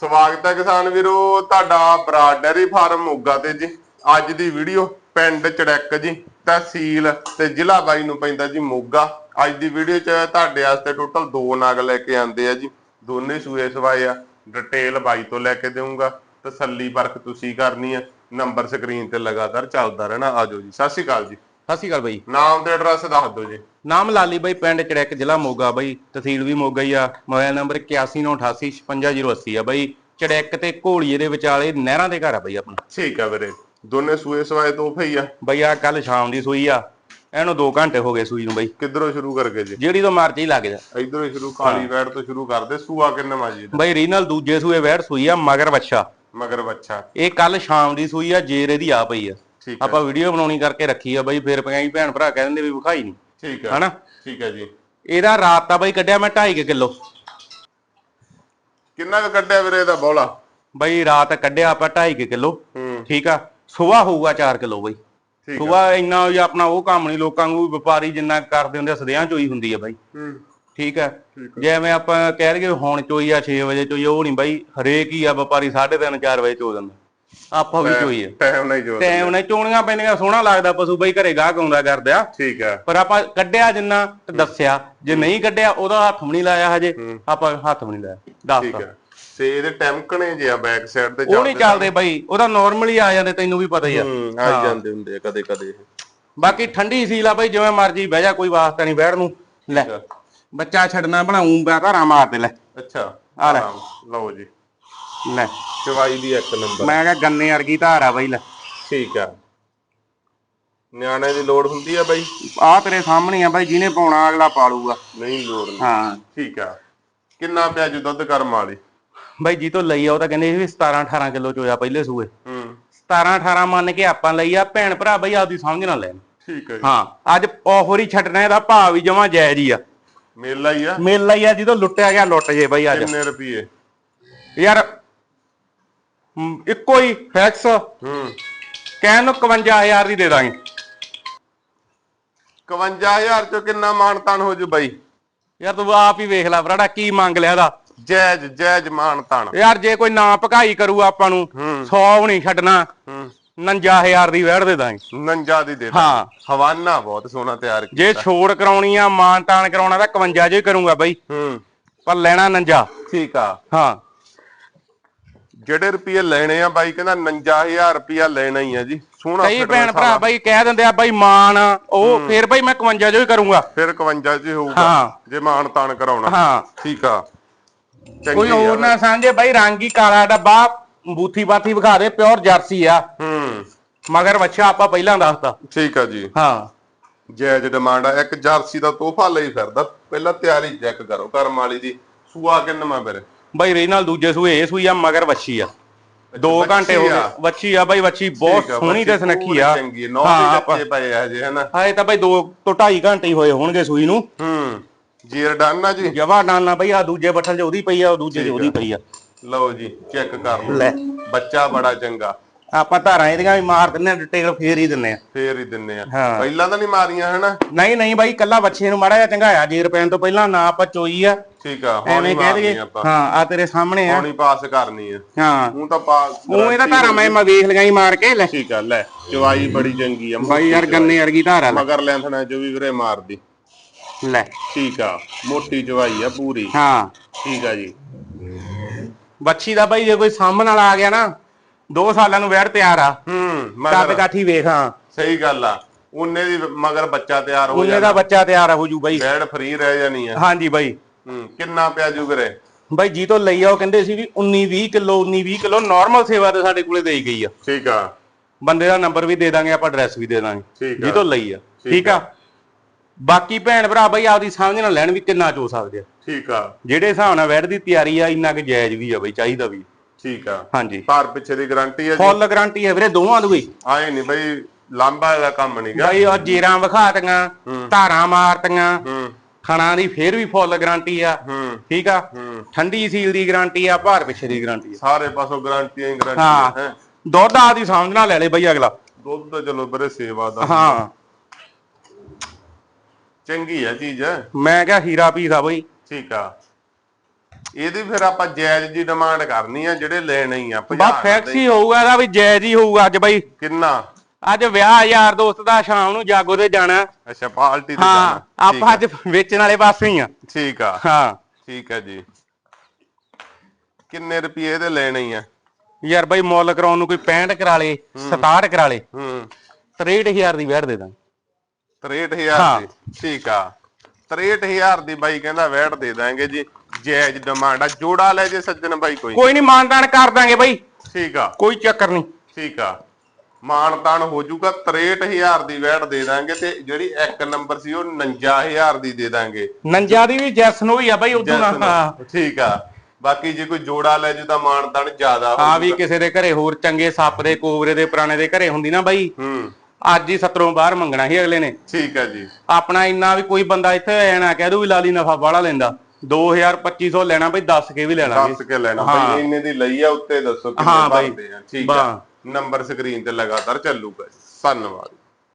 ਸਵਾਗਤ ਹੈ ਕਿਸਾਨ ਵੀਰੋ, ਤੁਹਾਡਾ ਬਰਾਡ ਡੈਰੀ ਫਾਰਮ ਮੋਗਾ ਤੇ ਜੀ। ਅੱਜ ਦੀ ਵੀਡੀਓ ਪਿੰਡ ਚੜੈਕ ਜੀ, ਤਹਿਸੀਲ ਤੇ ਜ਼ਿਲ੍ਹਾ ਬਾਈ ਨੂੰ ਪੈਂਦਾ ਜੀ ਮੋਗਾ। ਅੱਜ ਦੀ ਵੀਡੀਓ 'ਚ ਤੁਹਾਡੇ ਵਾਸਤੇ ਟੋਟਲ ਦੋ ਨਾਗ ਲੈ ਕੇ ਆਂਦੇ ਆ ਜੀ। ਦੋਨੇ ਸੂਏ ਸਵਾਏ ਆ, ਡਿਟੇਲ ਬਾਈ ਤੋਂ ਲੈ ਕੇ ਦੇਵਾਂਗਾ ਤਸੱਲੀ ਪਰਖ ਤੁਸੀਂ ਕਰਨੀ ਹੈ ਨੰਬਰ ਸਕਰੀਨ ਤੇ ਲਗਾਤਾਰ ਚੱਲਦਾ ਰਹਿਣਾ ਆਜੋ ਜੀ। ਸਤਿ ਸ਼੍ਰੀ ਅਕਾਲ ਜੀ। ਸਤਿ ਸ਼੍ਰੀ ਅਕਾਲ ਬਾਈ। ਨਾਮ ਤੇ ਐਡਰੈਸ ਦੱਸ ਦਿਓ ਜੀ। ਨਾਮ ਲਾਲੀ ਬਾਈ ਪਿੰਡ ਚੜੈਕ ਜ਼ਿਲ੍ਹਾ ਮੋਗਾ ਬਾਈ ਤਹਿਸੀਲ ਵੀ ਮੋਗਾ ਹੀ ਆ। ਮੋਬਾਈਲ ਨੰਬਰ 8198855080 ਆ ਬਾਈ। ਚੜੈਕ ਤੇ ਘੋਲੀਏ ਦੇ ਵਿਚਾਲੇ ਨਹਿਰਾਂ ਦੇ ਘਰ ਆ ਬਾਈ ਆਪਣਾ। ਠੀਕ ਆ ਵੀਰੇ। ਦੋਨੇ ਸੂਏ ਸਵਾਏ ਤੋਹਫੇ ਹੀ ਆ। ਬਾਈ ਆ ਕੱਲ ਸ਼ਾਮ ਦੀ ਸੂਈ ਆ। ਇਹਨੂੰ 2 ਘੰਟੇ ਹੋ ਗਏ ਸੂਈ ਨੂੰ ਬਾਈ। ਕਿੱਧਰੋਂ ਸ਼ੁਰੂ ਕਰਕੇ ਜੀ? ਜਿਹੜੀ ਤੋਂ ਮਰਜ਼ੀ ਲੱਗ ਜਾ। ਇਧਰੋਂ ਹੀ ਸ਼ੁਰੂ ਕਾਲੀ ਵੈੜ ਤੋਂ ਸ਼ੁਰੂ ਕਰਦੇ। ਸੂਆ ਕਿੰਨਾ ਮਾ ਜੀ ਬਾਈ ਰੀਨਲ ਦੂਜੇ ਸੂਏ ਵੈੜ ਸੂਈ ਆ ਮਗਰ ਬੱਚਾ ਮਗਰ ਬੱਚਾ ਇਹ ਕੱਲ ਸ਼ਾਮ ਦੀ ਸੂਈ ਆ ਜੇਰ ਇਹਦੀ ਆ ਪਈ ਆ। ਠੀਕ ਹੈ। ਆਪਾਂ ਵੀਡੀਓ ਬਣਾਉਣੀ ਕਰਕੇ ਰੱਖੀ ਆ ਬਾਈ ਫਿਰ ਕਈ ਭੈਣ ਭਰਾ ਕਹਿ ਦਿੰਦੇ ਵੀ ਵਿਖਾਈ ਨਹੀਂ ਠੀਕ ਹੈ। ਹਨਾ? ਠੀਕ ਹੈ ਜੀ। ਇਹਦਾ ਰਾਤ ਦਾ ਬਾਈ ਕੱਢਿਆ ਮੈਂ 2.5 ਕਿਲੋ। ਕਿੰਨਾ ਕੁ ਕੱਢਿਆ ਵੀਰੇ ਇਹਦਾ ਬੋਲਾ? ਬਾਈ ਰਾਤ ਕੱਢਿਆ ਆਪਾਂ 2.5 ਕਿਲੋ। ਠੀਕ ਆ? ਸੁਬਾਹ ਹੋਊਗਾ 4 ਕਿਲੋ ਬਈ। ਸੁਬਾਹ ਇੰਨਾ ਵੀ ਆਪਣਾ ਉਹ ਕੰਮ ਨਹੀਂ ਲੋਕਾਂ ਨੂੰ ਵਪਾਰੀ ਜਿੰਨਾ ਕਰਦੇ ਹੁੰਦੇ ਆ ਸਦਿਆਂ ਚੋਈ ਹੁੰਦੀ ਆ ਬਾਈ। ਠੀਕ ਆ? ਜਿਵੇਂ ਆਪਾਂ ਕਹਿ ਲਈਏ ਹੁਣ ਚੋਈ ਆ 6 ਵਜੇ ਚੋਈ ਆ, ਉਹ ਨਹੀਂ ਬਾਈ ਹਰੇਕ ਹੀ ਆ ਵਪਾਰੀ 3:30 4 ਵਜੇ ਚੋ ਜਾਂਦਾ। ਆਪਾਂ ਵੀ ਚੋਈ ਆ ਟਾਈਮ ਨਹੀਂ ਜੋ ਟਾਈਮ ਨੇ ਚੋਣੀਆਂ ਪੈਂਦੀਆਂ ਸੋਹਣਾ ਲੱਗਦਾ ਪਸ਼ੂ ਬਾਈ ਘਰੇ ਗਾਹਕ ਆਉਂਦਾ ਕਰਦਿਆ ਠੀਕ ਹੈ ਪਰ ਆਪਾਂ ਕੱਢਿਆ ਜਿੰਨਾ ਤੇ ਦੱਸਿਆ ਜੇ ਨਹੀਂ ਕੱਢਿਆ ਉਹਦਾ ਹੱਥ ਵੀ ਨਹੀਂ ਲਾਇਆ ਹਜੇ ਆਪਾਂ ਹੱਥ ਵੀ ਨਹੀਂ ਲਾਇਆ। ਠੀਕ ਦੱਸਤਾ ਸੇ ਇਹਦੇ ਟੈਂਕਣੇ ਜੇ ਆ ਬੈਕ ਸਾਈਡ ਤੇ ਉਹ ਨਹੀਂ ਚੱਲਦੇ ਬਾਈ ਉਹਦਾ ਨਾਰਮਲੀ ਆ ਜਾਂਦੇ ਤੈਨੂੰ ਵੀ ਪਤਾ ਹੀ ਆ। ਆ ਜਾਂਦੇ ਹੁੰਦੇ ਆ ਕਦੇ ਕਦੇ ਬਾਕੀ ਠੰਡੀ ਸੀਲ ਆ ਬਈ ਜਿਵੇਂ ਮਰਜ਼ੀ ਬਹਿ ਜਾ ਕੋਈ ਵਾਸਤਾ ਨਹੀਂ ਬੈਠ ਨੂੰ। ਲੈ ਆ। ਬੱਚਾ ਛੱਡਣਾ ਬਣਾਉਂ ਬਾ ਧਾਰਾ ਮਾਰ ਦੇ ਲੈ। ਅੱਛਾ ਆ ਲੈ। ਲਓ ਜੀ। ਲੈ। ਚਵਾਈ ਦੀ ਇੱਕ ਨੰਬਰ। ਮੈਂ ਕਿਹਾ ਗੰਨੇ ਵਰਗੀ ਧਾਰ ਆ ਬਈ ਲੈ। ਠੀਕ ਆ। ਨਿਆਣੇ ਦੀ ਲੋੜ ਹੁੰਦੀ ਆ ਬਾਈ? ਆ ਤੇਰੇ ਸਾਹਮਣੇ ਆ ਬਈ ਜਿਹਨੇ ਪਾਉਣਾ ਅਗਲਾ ਪਾਲੂਗਾ। ਨਹੀਂ ਲੋੜ ਨਹੀਂ। ਹਾਂ। ਠੀਕ ਆ। ਕਿੰਨਾ ਪਿਆ ਜੀ ਦੁੱਧ ਕਰਮ ਵਾਲੀ? ਬਈ ਜੀ ਤੋਂ ਲਈ ਆ ਉਹ ਤਾਂ ਕਹਿੰਦੇ ਸੀ ਵੀ 17 18 ਕਿਲੋ ਚੋਇਆ ਪਹਿਲੇ ਸੂਏ। ਹੂੰ। 17 18 ਮੰਨ ਕੇ ਆਪਾਂ ਲਈ ਆ ਭੈਣ ਭਰਾ ਬਈ ਆਪਦੀ ਸਮਝ ਨਾ ਲੈਣ। ਠੀਕ ਹੈ ਜੀ। ਹਾਂ ਅੱਜ ਆਫਰ ਹੀ ਛੱਡਣਾ ਇਹਦਾ ਭਾਅ ਵੀ ਜਮਾ ਜਾਇਜ਼ ਹੀ ਆ। ਮੇਲਾ ਹੀ ਆ। ਮੇਲਾ ਹੀ ਆ ਜਦੋਂ ਲੁੱਟਿਆ ਗਿਆ ਲੁੱਟ ਜੇ ਬਈ ਅੱਜ। ਕਿੰਨੇ ਰੁਪਏ ਯਾਰ ਹਮ, ਇੱਕੋ ਹੀ ਫੈਕਸ ਹੂੰ। ਕਹਿਣ ਨੂੰ 51000 ਦੀ ਦੇ ਦਾਂਗੇ। 51000 ਚੋਂ ਕਿੰਨਾ ਮਾਨਤਾਨ ਹੋ ਜੂ ਬਾਈ? ਯਾਰ ਤੂੰ ਆਪ ਹੀ ਵੇਖ ਲੈ ਬਰਾੜਾ ਕੀ ਮੰਗ ਲਿਆ ਦਾ ਜੈਜ ਜੈਜ ਮਾਨਤਾਨ। ਯਾਰ ਜੇ ਕੋਈ ਨਾ ਭਕਾਈ ਕਰੂ ਆਪਾਂ ਨੂੰ 100 ਵੀ ਨਹੀਂ ਛੱਡਣਾ ਹੂੰ। 59000 ਦੀ ਵਹਿੜ ਦੇ ਦਾਂਗੇ। ਨੰਜਾ ਦੀ ਦੇ ਹਾਂ। ਹਵਾਨਾ ਬਹੁਤ ਸੋਹਣਾ ਤਿਆਰ ਕੀਤਾ। ਜੇ ਛੋੜ ਕਰਾਉਣੀ ਆ ਮਾਨ ਤਾਨ ਕਰਾਉਣਾ ਤਾਂ 51 ਜੇ ਕਰੂੰਗਾ ਬਾਈ। ਹੂੰ। ਪਰ ਲੈਣਾ ਨੰਜਾ ਠੀਕ ਆ। ਹਾਂ। ਜਿਹੜੇ ਰੁਪਏ ਲੈਣੇ ਆ ਬਾਈ ਕਹਿੰਦਾ 59000 ਰੁਪਿਆ ਲੈਣਾ ਹੀ ਆ ਜੀ ਸੋਹਣਾ ਕਈ ਭੈਣ। ਭਰਾ ਬਾਈ ਕਹਿ ਦਿੰਦੇ ਆ ਬਾਈ ਮਾਨ ਉਹ ਫੇਰ ਬਾਈ ਮੈਂ 51 ਜੋ ਹੀ ਕਰੂੰਗਾ। ਫਿਰ 51 ਚ ਹੋਊਗਾ। ਜੇ ਮਾਨਤਾਨ ਕਰਾਉਣਾ। ਹਾਂ। ਠੀਕ ਆ। ਕੋਈ ਹੋਰ ਨਾ ਸਮਝੇ ਬਾਈ ਰੰਗ ਹੀ ਕਾਲਾ ਡੱਬਾ ਬੂਥੀ ਬਾਥੀ ਵਿਖਾ ਦੇ ਪਿਓਰ ਜਰਸੀ ਆ। ਹੂੰ। ਮਗਰ ਬੱਚਾ ਆਪਾਂ ਪਹਿਲਾਂ ਦੱਸਤਾ। ਠੀਕ ਆ ਜੀ। ਹਾਂ। ਜੈਜ ਡਿਮਾਂਡ ਆ ਇੱਕ ਜਰਸੀ ਦਾ ਤੋਹਫਾ ਲਈ ਫਿਰਦਾ ਪਹਿਲਾਂ ਤਿਆਰੀ ਚੈੱਕ ਕਰੋ ਕਰਮ ਵਾਲੀ ਦੀ ਸੂਆ ਕਿੰਨਵਾਂ ਵੀਰੇ ਬਾਈ ਰੇ ਨਾਲ ਦੂਜੇ ਸੂਏ ਇਹ ਸੂਈ ਆ ਮਗਰ ਵੱਛੀ ਆ। 2 ਵੱਛੀ ਘੰਟੇ ਹੋ। ਗਏ। ਵੱਛੀ ਆ ਬਾਈ ਵੱਛੀ ਬਹੁਤ ਸੋਹਣੀ ਤੇ ਸੁਨੱਖੀ ਆ। ਚੰਗੀ ਨੌ ਹਾਂ, ਦੇ ਪਏ ਆ ਹਜੇ ਹਨਾ? ਹਾਂ ਇਹ ਤਾਂ ਬਾਈ 2 ਤੋਂ 2.5 ਘੰਟੇ ਹੀ ਹੋਏ ਹੋਣਗੇ ਸੂਈ ਨੂੰ। ਹੂੰ ਜੀਰ ਡਨ ਜੀ? ਜਵਾ ਨਾਨਾ ਬਈ ਆ ਦੂਜੇ ਬੱਠਲ 'ਚ ਉਹਦੀ ਪਈ ਆ ਉਹ ਦੂਜੇ 'ਚ ਉਹਦੀ ਪਈ ਆ। ਲਓ ਜੀ ਚੈੱਕ ਕਰ ਲਓ। ਲੈ। ਬੱਚਾ ਬੜਾ ਚੰਗਾ। ਆਪਾਂ ਧਾਰਾਂ ਇਹਦੀਆਂ ਵੀ ਮਾਰ ਦਿੰਨੇ ਆ ਡਿਟੇਲ ਫੇਰ ਹੀ ਦਿੰਨੇ ਆ ਫੇਰ ਹੀ ਦਿੰਨੇ ਆ ਹਾਂ। ਪਹਿਲਾਂ ਤਾਂ ਨਹੀਂ ਮਾਰੀਆਂ ਹਨਾ? ਨਹੀਂ ਨਹੀਂ ਬਾਈ ਕੱਲਾ ਬੱਚੇ ਨੂੰ ਮਾੜਾ ਜਿਹਾ ਚੰਗਾਇਆ ਜੀਰ ਪੈਣ ਤੋਂ ਪਹਿਲਾਂ ਨਾ ਆਪਾਂ ਚੋਈ ਆ। ਠੀਕ ਆ ਹੁਣ ਐਵੇਂ ਕਹਿ ਮਾਰਨੀ ਦਈਏ। ਆਪਾਂ। ਹਾਂ ਆ ਤੇਰੇ ਸਾਹਮਣੇ ਆ। ਹੁਣ ਹੀ ਪਾਸ ਕਰਨੀ ਆ। ਹਾਂ। ਹੁਣ ਤਾਂ ਪਾਸ ਉਹ ਇਹਦਾ ਧਾਰਾ ਮੈਂ ਮੈਂ ਵੇਖ ਲਗਾਈ ਮਾਰ ਕੇ ਲੈ। ਠੀਕ ਆ ਲੈ ਚਵਾਈ ਬੜੀ ਚੰਗੀ ਆ। ਬਾਈ ਯਾਰ ਗੰਨੇ ਵਰਗੀ ਧਾਰਾ ਲੈ। ਮਗਰ ਲੈਂਥਣਾ ਜੋ ਵੀ ਵੀਰੇ ਮਾਰਦੀ। ਲੈ। ਠੀਕ ਆ ਮੋਟੀ ਚਵਾਈ ਆ ਪੂਰੀ। ਹਾਂ। ਠੀਕ ਆ ਜੀ। ਬੱਚੀ ਦਾ ਬਾਈ ਜੇ ਕੋਈ ਸਾਹਮਣ ਵਾਲਾ ਆ ਗਿਆ ਨਾ 2 ਸਾਲਾਂ ਨੂੰ ਵੈੜ ਤਿਆਰ ਆ। ਹੂੰ ਕੱਦ ਮਗਰ ਕਾਠੀ ਵੇਖ ਹਾਂ। ਸਹੀ ਗੱਲ ਆ। ਉਹਨੇ ਦੀ ਮਗਰ ਬੱਚਾ ਤਿਆਰ ਹੋ ਉਹਨੇ ਜਾਣਾ। ਦਾ ਬੱਚਾ ਤਿਆਰ ਹੋ ਜੂ ਬਾਈ। ਬੈਡ ਫ੍ਰੀ ਰਹਿ ਜਾਣੀ ਆ। ਹਾਂਜੀ ਬਾਈ। ਹੂੰ ਕਿੰਨਾ ਪਿਆ ਜੂ ਵੀਰੇ ਬਾਈ ਜੀ ਤੋਂ ਲਈ ਆ ਉਹ ਕਹਿੰਦੇ ਸੀ ਵੀ 19 20 ਕਿਲੋ 19 20 ਕਿਲੋ ਨਾਰਮਲ ਸੇਵਾ ਤੇ ਸਾਡੇ ਕੋਲੇ ਦੇਈ ਗਈ ਆ। ਠੀਕ ਆ। ਬੰਦੇ ਦਾ ਨੰਬਰ ਵੀ ਦੇ ਦਾਂਗੇ ਆਪਾਂ ਐਡਰੈਸ ਵੀ ਦੇ ਦਾਂਗੇ। ਠੀਕ ਆ। ਜੀ ਤੋਂ ਲਈ ਆ। ਠੀਕ ਠੀਕ ਆ। ਬਾਕੀ ਭੈਣ ਭਰਾ ਬਾਈ ਆਪਦੀ ਸਮਝ ਨਾਲ ਲੈਣ ਵੀ ਕਿੰਨਾ ਚੋ ਸਕਦੇ ਆ। ਠੀਕ ਆ। ਜਿਹੜੇ ਹਿਸਾਬ ਨਾਲ ਵੈੜ ਦੀ ਤਿਆਰੀ ਆ ਇੰਨਾ ਕੁ ਜਾਇਜ਼ ਵੀ ਆ ਬਈ ਚਾਹੀਦਾ ਵੀ। ਠੀਕ ਆ। ਹਾਂਜੀ। ਭਾਰ ਪਿੱਛੇ ਦੀ ਗਾਰੰਟੀ ਜੀ। ਫੁੱਲ ਗਾਰੰਟੀ ਹੈ ਵੀਰੇ ਦੋਵਾਂ ਦੀ। ਵੀ ਆਏ ਨਹੀਂ ਬਈ ਲਾਂਬਾ ਦਾ ਕੰਮ ਨਹੀਂ ਗਾ। ਬਾਈ ਉਹ ਜੀਰਾਂ ਵਿਖਾਤੀਆਂ ਧਾਰਾਂ ਮਾਰਤੀਆਂ ਹੂੰ। ਖਣਾ ਦੀ ਫੇਰ ਵੀ ਫੁੱਲ ਗਾਰੰਟੀ ਆ। ਹੂੰ। ਠੀਕ ਆ? ਹੂੰ। ਠੰਡੀ ਸੀਲ ਦੀ ਗਾਰੰਟੀ ਆ ਭਾਰ ਪਿੱਛੇ ਦੀ ਗਾਰੰਟੀ ਆ। ਸਾਰੇ ਪਾਸੋਂ ਗਾਰੰਟੀਆਂ ਹੀ ਹਾਂ। ਗਾਰੰਟੀ ਹੈ। ਦੁੱਧ ਆਦੀ ਸਮਝ ਨਾਲ ਲੈ ਲੈ ਬਈ ਅਗਲਾ। ਦੁੱਧ ਤਾਂ ਚਲੋ ਬਰੇ ਸੇਵਾ ਦਾ। ਹਾਂ। ਚੰਗੀ ਆ ਚੀਜ਼। ਮੈਂ ਕਿਹਾ ਹੀਰਾ ਪੀਸ ਆ ਬਈ। ਠੀਕ ਆ। ਇਹਦੀ ਫਿਰ ਆਪਾਂ ਜਾਇਜ਼ ਜੀ ਡਿਮਾਂਡ ਕਰਨੀ ਆ ਜਿਹੜੇ ਲੈਣੇ ਹੀ ਆ ਬਸ 50 ਫੈਕਸ ਹੀ ਹੋਊਗਾ ਇਹਦਾ ਵੀ ਜਾਇਜ਼ ਹੀ ਹੋਊਗਾ ਅੱਜ ਬਾਈ। ਕਿੰਨਾ? ਅੱਜ ਵਿਆਹ ਯਾਰ ਦੋਸਤ ਦਾ ਸ਼ਾਮ ਨੂੰ ਜਾਗੋ ਤੇ ਜਾਣਾ। ਅੱਛਾ ਪਾਰਟੀ ਤੇ ਹਾਂ ਜਾਣਾ। ਠੀਕ ਆਪਾਂ ਅੱਜ ਵੇਚਣ ਵਾਲੇ ਪਾਸੇ ਹੀ ਆ। ਠੀਕ ਆ। ਹਾਂ। ਠੀਕ ਆ ਜੀ। ਕਿੰਨੇ ਰੁਪਏ ਦੇ ਲੈਣੇ ਹੀ ਆ? ਯਾਰ ਬਾਈ ਮੁੱਲ ਕਰਾਉਣ ਨੂੰ ਕੋਈ 65 ਕਰਾ ਲੇ 67 ਕਰਾ ਲੇ। ਹੂੰ। 63000 ਦੀ ਵੈਟ ਦੇ ਦਾਂ 63000 ਹਾਂ। ਦੀ। ਠੀਕ ਆ। 63000 ਦੀ ਬਾਈ ਕਹਿੰਦਾ ਵੈਟ ਦੇ ਦਾਂਗੇ ਜੀ। ਜਾਇਜ਼ ਡਿਮਾਂਡ ਆ ਜੋੜਾ ਲੈ ਜੇ ਸੱਜਣ ਬਾਈ ਕੋਈ। ਕੋਈ ਨਹੀਂ ਮਾਨਦਾਨ ਕਰ ਦਾਂਗੇ ਬਾਈ। ਠੀਕ ਆ। ਕੋਈ ਚੱਕਰ ਨਹੀਂ ਠੀਕ ਆ। ਮਾਨਤਾਨ ਹੋ ਜਾਊਗਾ 63000 ਦੀ ਵੈਟ ਦੇ ਦਾਂਗੇ ਤੇ ਜਿਹੜੀ ਇੱਕ ਨੰਬਰ ਸੀ ਉਹ 49000 ਦੀ ਦੇ ਦਾਂਗੇ। ਨੰਜਾ ਦੀ ਵੀ ਜੈਸਨ ਹੋਈ ਆ ਬਾਈ ਉਦੋਂ ਨਾ। ਹਾਂ। ਠੀਕ ਆ। ਬਾਕੀ ਜੇ ਕੋਈ ਜੋੜਾ ਲੈ ਜੂ ਤਾਂ ਮਾਨਤਾਨ ਜ਼ਿਆਦਾ ਹਾਂ ਵੀ ਹੋਊਗਾ। ਕਿਸੇ ਦੇ ਘਰੇ ਹੋਰ ਚੰਗੇ ਸੱਪ ਦੇ ਕੋਬਰੇ ਦੇ ਪੁਰਾਣੇ ਦੇ ਘਰੇ ਹੁੰਦੀ ਨਾ ਬਾਈ। ਹੂੰ। ਅੱਜ ਹੀ ਸੱਤਰੋਂ ਬਾਹਰ ਮੰਗਣਾ ਸੀ ਅਗਲੇ ਨੇ। ਠੀਕ ਆ ਜੀ। ਆਪਣਾ ਇੰਨਾ ਵੀ ਕੋਈ ਬੰਦਾ ਇੱਥੇ ਆਇਆ ਨਾ ਕਹਿ ਦੂ ਵੀ ਲਾਲੀ ਨਫਾ ਬਾਹਲਾ ਲੈਂਦਾ। 2000 2500 ਲੈਣਾ ਬਈ ਦੱਸ ਕੇ ਵੀ ਲੈ ਲਾਂਗੇ ਦੱਸ ਕੇ ਲੈਣਾ। ਬਾਈ ਇੰਨੇ ਦੀ ਲਈ ਆ ਉੱਤੇ ਦੱਸੋ ਕਿੰਨੇ। ਬਣਦੇ ਆ ਠੀਕ ਆ। ਨੰਬਰ ਸਕਰੀਨ ਤੇ ਲਗਾਤਾਰ ਚੱਲੂਗਾ। ਧੰਨਵਾਦ